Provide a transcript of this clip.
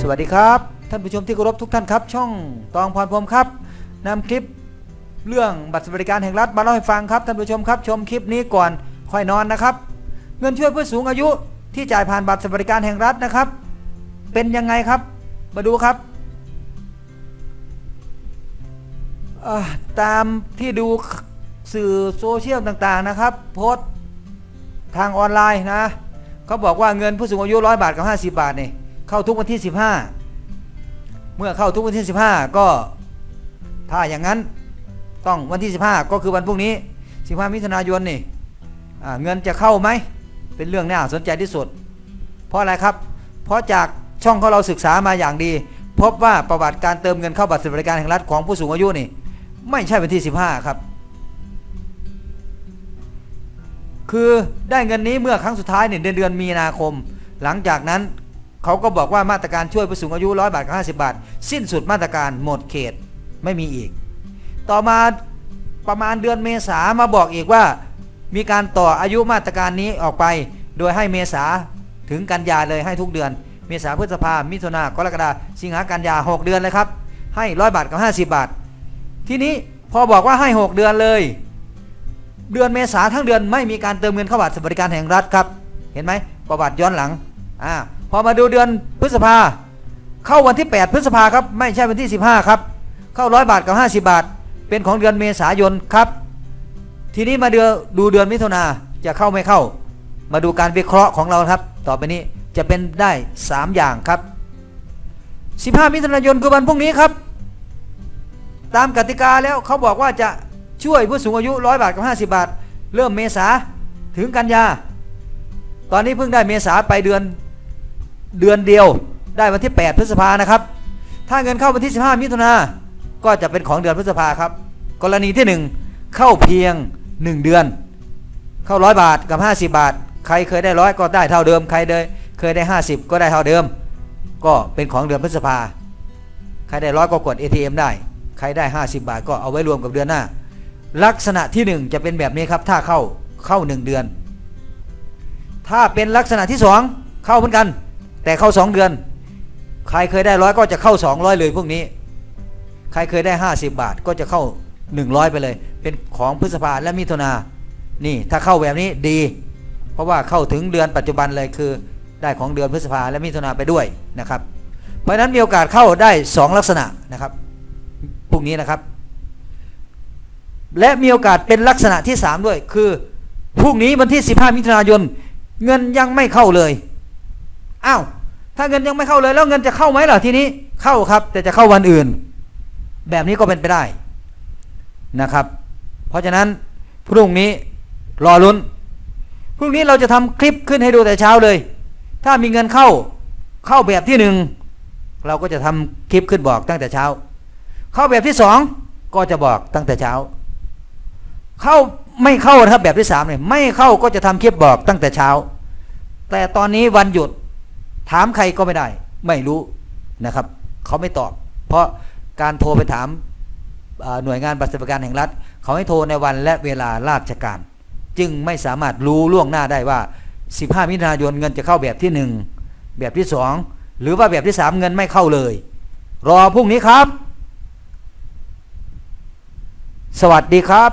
สวัสดีครับ ท่านผู้ชมที่เคารพทุกท่านครับ ช่องตองพรพรมครับนำคลิปเรื่องบัตรสวัสดิการแห่งรัฐมาเล่าให้ฟังครับท่านผู้ชมครับ ชมคลิปนี้ก่อนค่อยนอนนะครับ เงินช่วยผู้สูงอายุที่จ่ายผ่านบัตรสวัสดิการแห่งรัฐนะครับ เป็นยังไงครับ มาดูครับตามที่ดูสื่อโซเชียลต่างๆนะครับ โพสต์ทางออนไลน์นะเขาบอกว่าเงินผู้สูงอายุร้อยบาทกับ 50 บาทนี่ เข้าทุกวันที่ 15 เมื่อเข้าทุกวันที่ 15 ก็ถ้าอย่างนั้นต้องวันที่ 15 ก็คือวันพรุ่งนี้ 15 มิถุนายนนี่เงินจะเข้าไหมเป็นเรื่องน่าสนใจที่สุด เพราะอะไรครับ เพราะจากช่องของเราศึกษามาอย่างดี พบว่าประวัติการเติมเงินเข้าบัตรสวัสดิการแห่งรัฐของผู้สูงอายุนี่ไม่ใช่วันที่ 15 ครับ คือได้เงินนี้เมื่อครั้งสุดท้ายเนี่ยเดือนเดือนมีนาคม หลังจากนั้น เขาก็บอกว่ามาตรการช่วยผู้สูงอายุร้อยบาทกับห้าสิบาท สิ้นสุดมาตรการหมดเขตไม่มีอีก ต่อมาประมาณเดือนเมษามาบอกอีกว่า มีการต่ออายุมาตรการนี้ออกไป โดยให้เมษาถึงกันยาเลยให้ทุกเดือน เมษาพฤษภามิถุนากรกฎาสิงหากันยาหกเดือนเลยครับ ให้ร้อยบาทกับห้าสิบาท ทีนี้พอบอกว่าให้ 6 เดือนเลย เดือนเมษาทั้งเดือนไม่มีการเติมเงินเข้าบัตรสวัสดิการแห่งรัฐครับ เห็นไหมประวัติย้อนหลังอ่า พอมาดูเดือนพฤษภา เข้าวันที่ 8 พฤษภาครับ ไม่ใช่วันที่ 15 ครับ เข้าร้อยบาทกับ 50 บาท เป็นของเดือนเมษายนครับ ทีนี้มาเดือดูเดือนมิถุนาจะเข้าไม่เข้า มาดูการวิเคราะห์ของเราครับ ต่อไปนี้จะเป็นได้ 3 อย่างครับ 15 มิถุนายนคือวันพรุ่งนี้ครับ ตามกติกาแล้วเขาบอกว่าจะช่วยผู้สูงอายุร้อยบาทกับ 50 บาท เริ่มเมษาถึงกันยา ตอนนี้เพิ่งได้เมษาไปเดือน เดือนเดียวได้วันที่ 8 พฤษภานะครับ ถ้าเงินเข้าวันที่ 15 มิถุนาก็จะเป็นของเดือนพฤษภาครับ กรณีที่ 1 เข้าเพียง 1 เดือน เข้าร้อยบาทกับ 50 บาท ใครเคยได้ร้อยก็ได้เท่าเดิม ใครได้เคยได้ 50 ก็ได้เท่าเดิม ก็เป็นของเดือนพฤษภา ใครได้ร้อยก็กด ATM ได้ ใครได้ 50 บาทก็เอาไว้รวมกับเดือนหน้า ลักษณะที่ 1 จะเป็นแบบนี้ครับ ถ้าเข้าเข้า 1 เดือน ถ้าเป็นลักษณะที่ 2 เข้าเหมือนกัน แต่เข้า2เดือน ใครเคยได้ร้อยก็จะเข้า200เลยพวกนี้ ใครเคยได้50บาทก็จะเข้า100ไปเลย เป็นของพฤษภาและมิถุนานี่ถ้าเข้าแบบนี้ดี เพราะว่าเข้าถึงเดือนปัจจุบันเลยคือ ได้ของเดือนพฤษภาและมิถุนาไปด้วยนะครับ เพราะฉะนั้นมีโอกาสเข้าได้ 2 ลักษณะนะครับพวกนี้นะครับ และมีโอกาสเป็นลักษณะที่ 3 ด้วยคือพรุ่งนี้วันที่ 15 มิถุนายน เงินยังไม่เข้าเลย อ้าว ถ้าเงินยังไม่เข้าเลยแล้วเงินจะเข้าไหมล่ะทีนี้เข้าครับ แต่จะเข้าวันอื่น แบบนี้ก็เป็นไปได้นะครับ เพราะฉะนั้นพรุ่งนี้รอลุ้นพรุ่งนี้เราจะทำคลิปขึ้นให้ดูแต่เช้าเลย ถ้ามีเงินเข้าเข้าแบบที่หนึ่งเราก็จะทำคลิปขึ้นบอกตั้งแต่เช้า เข้าแบบที่สองก็จะบอกตั้งแต่เช้า เข้าไม่เข้านะครับแบบที่สามเนี่ยไม่เข้าก็จะทำคลิปบอกตั้งแต่เช้า แต่ตอนนี้วันหยุด ถามใครก็ไม่ได้ ไม่รู้นะครับ เขาไม่ตอบ เพราะการโทรไปถามหน่วยงานบัตรสวัสดิการแห่งรัฐ เขาให้โทรในวันและเวลาราชการ จึงไม่สามารถรู้ล่วงหน้าได้ว่า 15 มิถุนายนเงินจะเข้าแบบที่ 1 แบบที่ 2 หรือว่าแบบที่ 3 เงินไม่เข้าเลย รอพรุ่งนี้ครับ สวัสดีครับ